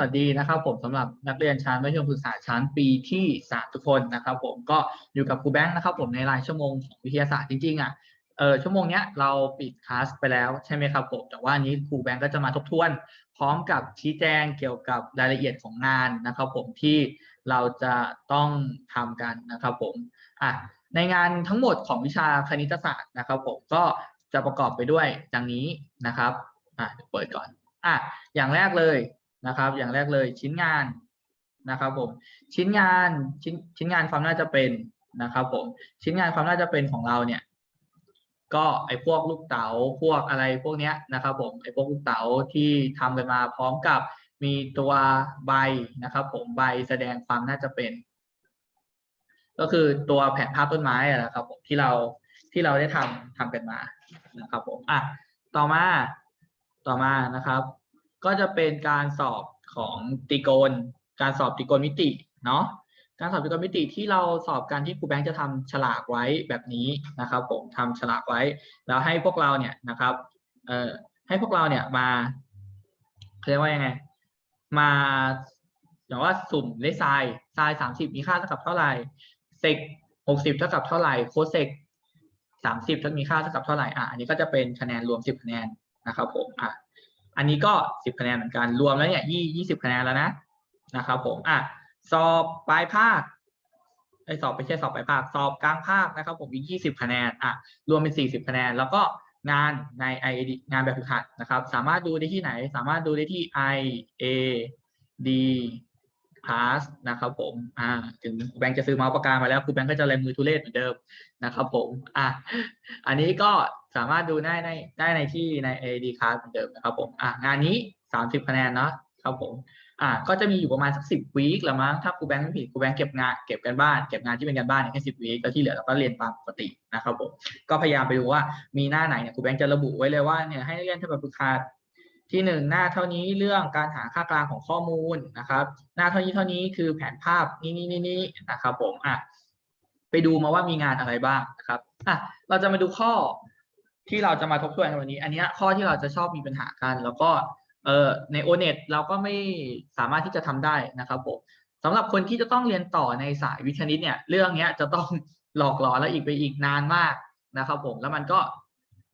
สวัสดีนะครับผมสำหรับนักเรียนชั้นมัธยมศึกษาชั้นปีที่สามทุกคนนะครับ ผมก็อยู่กับครูแบงค์นะครับ ผมในรายชั่วโมงของวิทยาศาสตร์จริงๆอะเออชั่วโมงเนี้ยเราปิดคลาสไปแล้วใช่ไหมครับผมแต่ว่านี้ครูแบงค์ก็จะมาทบทวน พร้อมกับชี้แจงเกี่ยวกับรายละเอียดของงานนะครับ ผมที่เราจะต้องทำกันนะครับ ผมอะในงานทั้งหมดของวิชาคณิตศาสตร์นะครับ ผมก็จะประกอบไปด้วยดังนี้นะครับอะเปิดก่อนอะอย่างแรกเลย นะครับ อย่างแรกเลยชิ้นงานนะครับผมชิ้นงานชิ้นชิ้นงานความน่าจะเป็นนะครับผมชิ้นงานความน่าจะเป็นของเราเนี่ย ก็ไอ้พวกลูกเต๋าพวกอะไรพวกเนี้ยนะครับผมไอ้พวกลูกเต๋าที่ทำกันมาพร้อมกับมีตัวใบนะครับ ผมใบแสดงความน่าจะเป็น ก็คือตัวแผนภาพต้นไม้อะนะครับผมที่เราที่เราได้ทำทำกันมานะครับผมอะต่อมาต่อมานะครับ ก็จะเป็นการสอบของตรีโกณการสอบตรีโกณมิติเนาะการสอบตรีโกณมิติที่เราสอบกันที่ครูแบงค์จะทำฉลากไว้แบบนี้นะครับ ผมทำฉลากไว้ แล้วให้พวกเราเนี่ยนะครับเอ่อให้พวกเราเนี่ยมาเรียกว่ายังไง มาอย่างว่าสุ่มเลขไซน์ไซน์สามสิบมีค่าเท่ากับเท่าไหร่เซกหกสิบเท่ากับเท่าไหร่โคเซกสามสิบจะมีค่าเท่ากับเท่าไหร่อะอันนี้ก็จะเป็นคะแนนรวมสิบคะแนนนะครับผมอะ อันนี้ก็สิบคะแนนเหมือนกันรวมแล้วเนี่ยยี่ยี่สิบคะแนนแล้วนะนะครับผมอะสอบปลายภาคไอสอบไม่ใช่สอบปลายภาคสอบกลางภาคนะครับ ผมอีกยี่สิบคะแนนอะรวมเป็นสี่สิบคะแนน แล้วก็งานใน IAD งานแบบฝึกหัดนะครับ สามารถดูได้ที่ไหน สามารถดูได้ที่ i a d A D Class นะครับผมอ่าถึงครูแบงค์จะซื้อเมาส์ปากกามาแล้วครูแบงค์ก็จะลายมือทุเรศเหมือนเดิมนะครับผมอะอันนี้ก็สามารถดูได้ในได้ในที่ใน AD Class เหมือนเดิมนะครับผมอะงานนี้สามสิบคะแนนเนาะครับผมอ่าก็จะมีอยู่ประมาณสักสิบวีคละมั้งถ้าครูแบงค์ไม่ผิดครูแบงค์เก็บงานเก็บกันบ้านเก็บงานที่เป็นกันบ้านเนี่ยแค่สิบวีคแล้วที่เหลือเราก็เรียนตามปกตินะครับผมก็พยายามไปดูว่ามีหน้าไหนเนี่ยครูแบงค์จะระบุไว้เลยว่าเนี่ยให้เรียนทำแบบฝึกหัด ที่หนึ่งหน้าเท่านี้เรื่องการหาค่ากลางของข้อมูลนะครับ หน้าเท่านี้เท่านี้คือแผนภาพนี่นี่นี่นี่นะครับผมอะไปดูมาว่ามีงานอะไรบ้างนะครับอะเราจะมาดูข้อที่เราจะมาทบทวนในวันนี้ อันนี้ข้อที่เราจะชอบมีปัญหากัน แล้วก็เอ่อในโอเน็ตเราก็ไม่สามารถที่จะทำได้นะครับผมสำหรับคนที่จะต้องเรียนต่อในสายวิทย์คณิตเนี่ยเรื่องเนี้ยจะต้องหลอกหลอนแล้วอีกไปอีกนานมากนะครับผมแล้วมันก็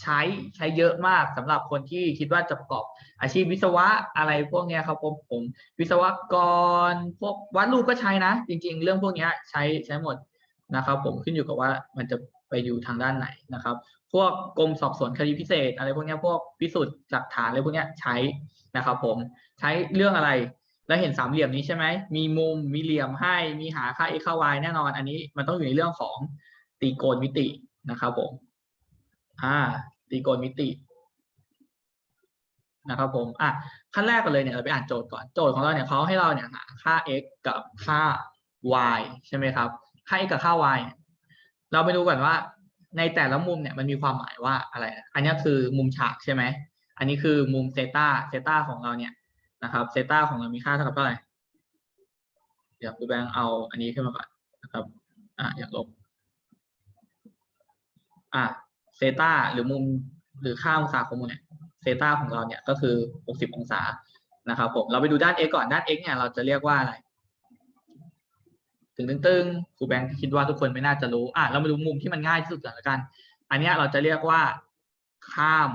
ใช้ใช้เยอะมากสำหรับคนที่คิดว่าจะประกอบอาชีพวิศวะอะไรพวกเนี้ยครับผมผมวิศวกรพวกวาดรูปก็ใช้นะ จริง ๆ เรื่องพวกเนี้ยใช้ใช้หมดนะครับ ผมขึ้นอยู่กับว่ามันจะไปอยู่ทางด้านไหนนะครับ พวกกรมสอบสวนคดีพิเศษ อะไรพวกเนี้ยพวกพิสูจน์หลักฐานอะไรพวกเนี้ยใช้นะครับ ผมใช้เรื่องอะไร แล้วเห็นสามเหลี่ยมนี้ใช่ไหมมีมุมมีเหลี่ยมให้ มีหาค่า x ค่า y แน่นอน อันนี้มันต้องอยู่ในเรื่องของตรีโกณมิตินะครับผม อ่าตรีโกณมิตินะครับผมอะขั้นแรกกันเลยเนี่ยเราไปอ่านโจทย์ก่อนโจทย์ของเราเนี่ยเขาให้เราเนี่ยหาค่า x กับค่า y ใช่ไหมครับ ค่า x กับค่า y เนี่ยเราไปดูก่อนว่า ในแต่ละมุมเนี่ยมันมีความหมายว่าอะไร อันนี้คือมุมฉากใช่ไหมอันนี้คือมุมเซตาเซตาของเราเนี่ยนะครับเซตาของเรามีค่าเท่ากับเท่าไหร่เดี๋ยวครูแบงค์เอาอันนี้ขึ้นมาก่อนนะครับอ่าอยากลบอ่า เซตาหรือมุมหรือค่าองศาของมุมเนี่ยเซตาของเราเนี่ยก็คือ 60 องศานะครับผมเราไปดูด้าน x ก่อนด้าน x เนี่ยเราจะเรียกว่าอะไรตึงตึงตึงครูแบงค์คิดว่าทุกคนไม่น่าจะรู้อะเรามาดูมุมที่มันง่ายที่สุดก่อนละกัน อันนี้เราจะเรียกว่าข้าม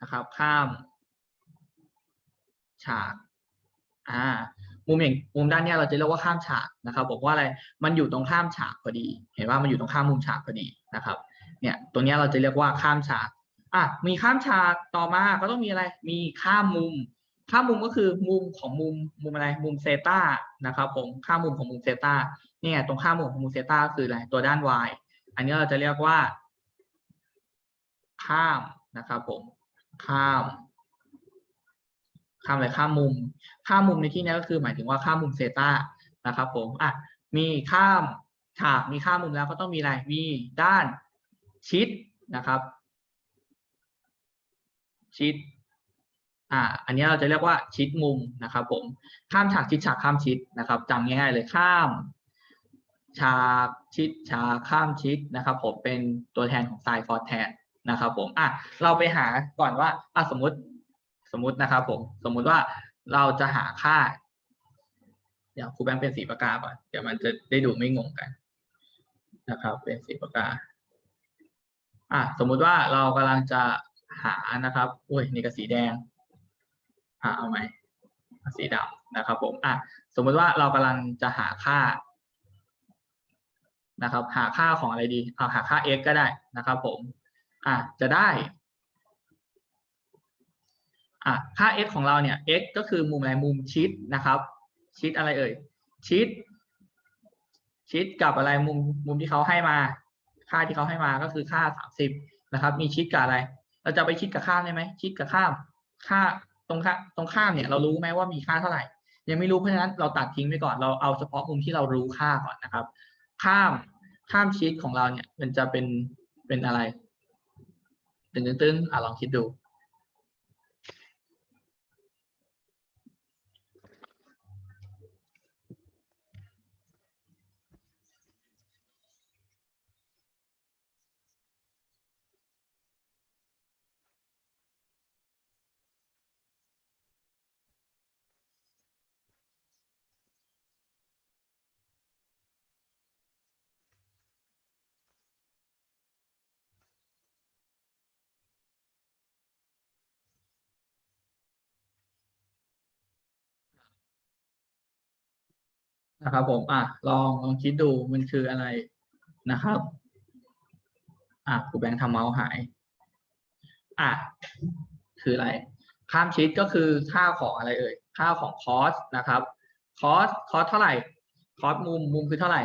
นะครับข้ามฉากอ่า มุมอย่างมุมด้านเนี้ยเราจะเรียกว่าข้ามฉากนะครับ บอกว่าอะไรมันอยู่ตรงข้ามฉากพอดี เห็นว่ามันอยู่ตรงข้ามมุมฉากพอดีนะครับ เนี่ยตรงเนี้ยเราจะเรียกว่าข้ามฉากอะมีข้ามฉากต่อมาก็ต้องมีอะไรมีข้ามมุม ข้ามมุมก็คือมุมของมุมมุมอะไรมุมเซตานะครับผมข้ามมุมของมุมเซตาเนี่ยตรงข้ามมุมของมุมเซตาคืออะไรตัวด้าน y อันนี้เราจะเรียกว่า ข้ามนะครับผมข้าม ข้ามอะไรข้ามมุมข้ามมุมในที่นี้ก็คือหมายถึงว่าข้ามมุมเซตานะครับผมอะมีข้ามฉากมีข้ามมุมแล้วก็ต้องมีอะไร มีด้านชิดนะครับ ชิดอ่าอันนี้เราจะเรียกว่าชิดมุมนะครับผมข้ามฉากชิดฉากข้ามชิดนะครับจำง่ายๆเลยข้ามฉากชิดฉากข้ามชิดนะครับ ผมเป็นตัวแทนของไซฟอร์แทนนะครับผมอะเราไปหาก่อนว่าอะสมมติ สมมตินะครับผมสมมุติว่าเราจะหาค่าเดี๋ยวครูแบงค์เป็นสีปากกาก่อนเดี๋ยวมันจะได้ดูไม่งงกันนะครับ เป็นสีปากกาอะสมมุติว่าเรากำลังจะหานะครับอุ้ยนี่ก็สีแดงอะเอาไหมสีดำนะครับ ผมอะสมมุติว่าเรากำลังจะหาค่านะครับ หาค่าของอะไรดีเอาหาค่า x ก็ได้นะครับ ผมอะจะได้ อะค่า x ของเราเนี่ย x ก็คือมุมอะไรมุมชิดนะครับ ชิดอะไรเอ่ยชิด ชิดกับอะไรมุมมุมที่เขาให้มา ค่าที่เขาให้มาก็คือค่าสามสิบนะครับ มีชิดกับอะไร เราจะไปชิดกับข้ามได้ไหมชิดกับข้าม ค่าตรงข้าตรงข้ามเนี่ยเรารู้ไหมว่ามีค่าเท่าไหร่ ยังไม่รู้เพราะฉะนั้นเราตัดทิ้งไปก่อนเราเอาเฉพาะมุมที่เรารู้ค่าก่อนนะครับ ข้ามข้ามชิดของเราเนี่ย มันจะเป็นเป็นอะไรตึงตึงๆอะลองคิดดู นะครับผมอะลองลองคิดดูมันคืออะไรนะครับอะครูแบงค์ทำเมาส์หายอะคืออะไร ข้ามชิดก็คือค่าของอะไรเอ่ยค่าของคอสนะครับคอสคอสเท่าไหร่คอสมุมมุมคือเท่าไหร่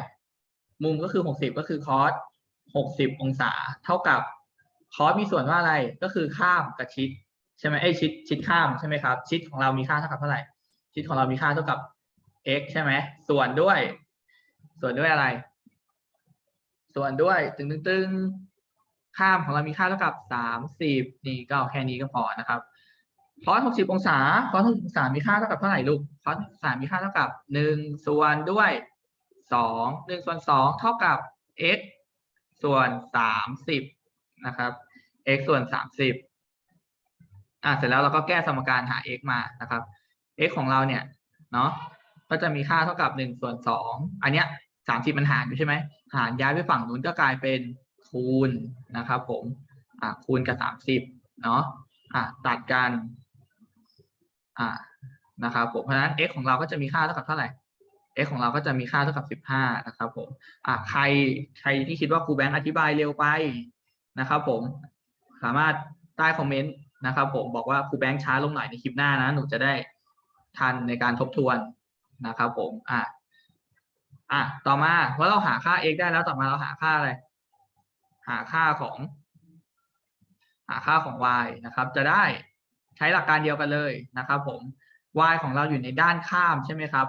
มุมก็คือหกสิบก็คือคอสหกสิบองศา เท่ากับคอสมีส่วนว่าอะไรก็คือข้ามกับชิดใช่ไหมไอชิดชิดข้ามใช่ไหมครับ ชิดของเรามีค่าเท่ากับเท่าไหร่ ชิดของเรามีค่าเท่ากับ x ใช่ไหมส่วนด้วย ส่วนด้วยอะไร ส่วนด้วยตึงตึงตึงข้ามของเรามีค่าเท่ากับสามสิบนี่ก็เอาแค่นี้ก็พอนะครับคอสหกสิบองศาคอสหกสิบองศามีค่าเท่ากับเท่าไหร่ลูกคอสสามมีค่าเท่ากับหนึ่งส่วนด้วยสองหนึ่งส่วนสองเท่ากับ x ส่วนสามสิบนะครับ x ส่วนสามสิบอะเสร็จแล้วเราก็แก้สมการหา x มานะครับ x ของเราเนี่ยเนาะ ก็จะมีค่าเท่ากับหนึ่งส่วนสองอันเนี้ยสามสิบมันหารอยู่ใช่ไหมหารย้ายไปฝั่งนู้นก็กลายเป็นคูณนะครับ ผมอ่าคูณกับสามสิบเนาะอ่าตัดกันอ่านะครับผมเพราะฉะนั้น x ของเราก็จะมีค่าเท่ากับเท่าไหร่ x ของเราก็จะมีค่าเท่ากับสิบห้านะครับผมอ่าใครใครที่คิดว่าครูแบงค์อธิบายเร็วไปนะครับ ผมสามารถใต้คอมเมนต์นะครับ ผมบอกว่าครูแบงค์ช้าลงหน่อยในคลิปหน้านะหนูจะได้ทันในการทบทวน นะครับผมอะอะต่อมาว่าเราหาค่า x ได้แล้วต่อมาเราหาค่าอะไร หาค่าของ หาค่าของ y นะครับ จะได้ใช้หลักการเดียวกันเลยนะครับผม y ของเราอยู่ในด้านข้ามใช่ไหมครับ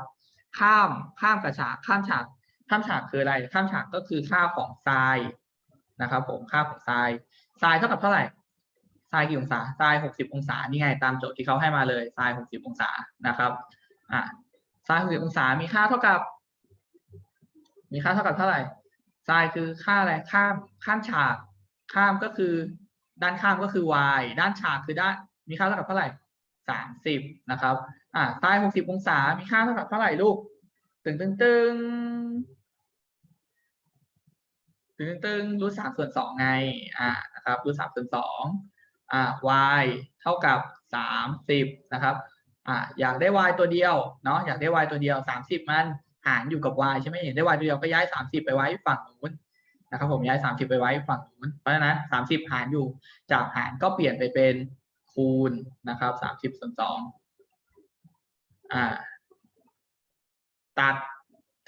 ข้ามข้ามกับฉากข้ามฉาก ข้ามฉากคืออะไร ข้ามฉากก็คือค่าของไซน์นะครับ ผมค่าของไซน์ไซน์เท่ากับเท่าไหร่ไซน์กี่องศาไซน์หกสิบองศา นี่ไง ตามโจทย์ที่เขาให้มาเลยไซน์หกสิบองศา นะครับ อะ ไซน์หกสิบองศา มีค่าเท่ากับ มีค่าเท่ากับเท่าไหร่ไซน์คือค่าอะไร ข้าม ข้ามฉาก ข้ามก็คือ ด้านข้ามก็คือ y ด้านฉากคือด้าน มีค่าเท่ากับเท่าไหร่สามสิบนะครับ อ่าไซน์หกสิบองศา มีค่าเท่ากับเท่าไหร่ลูก ตึงตึงตึงตึงตึงรูทสามส่วนสองไง อ่า นะครับรูทสามส่วนสองอ่า y เท่ากับสามสิบนะครับ อ่าอยากได้ y ตัวเดียวเนาะอยากได้ y ตัวเดียวสามสิบมันหารอยู่กับ y ใช่ไหมอยากได้ y ตัวเดียวก็ย้ายสามสิบไปไว้ฝั่งนู้นนะครับผมย้ายสามสิบไปไว้ฝั่งนู้นเพราะฉะนั้นสามสิบหารอยู่จากหารก็เปลี่ยนไปเป็นคูณนะครับสามสิบส่วนสองอ่าตัด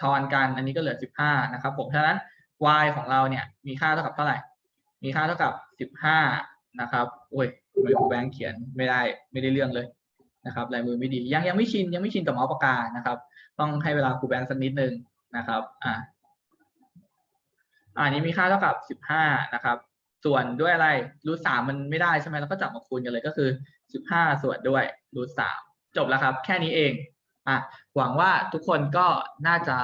ทอนกันอันนี้ก็เหลือสิบห้านะครับผมเพราะฉะนั้น y ของเราเนี่ยมีค่าเท่ากับเท่าไหร่ มีค่าเท่ากับสิบห้านะครับโอ้ยทำไมครูแบงค์เขียนไม่ได้ไม่ได้เรื่องเลย นะครับลายมือไม่ดียังยังไม่ชินยังไม่ชินกับเมาส์ปากกานะครับ ต้องให้เวลาครูแบงค์สักนิดนึงนะครับอ่าอันนี้มีค่าเท่ากับสิบห้านะครับ ส่วนด้วยอะไรรูทสามมันไม่ได้ใช่ไหมเราก็จับมาคูณกันเลยก็คือสิบห้าส่วนด้วยรูทสามจบแล้วครับ แค่นี้เองอะหวังว่าทุกคนก็น่าจะ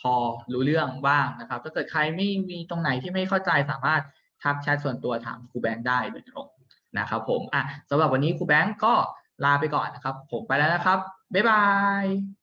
พอรู้เรื่องบ้างนะครับ ถ้าเกิดใครไม่มีตรงไหนที่ไม่เข้าใจสามารถทักแชทส่วนตัวถามครูแบงค์ได้โดยตรงนะครับผมอะสำหรับวันนี้ครูแบงค์ก็ ลาไปก่อนนะครับ ผมไปแล้วนะครับ บ๊ายบาย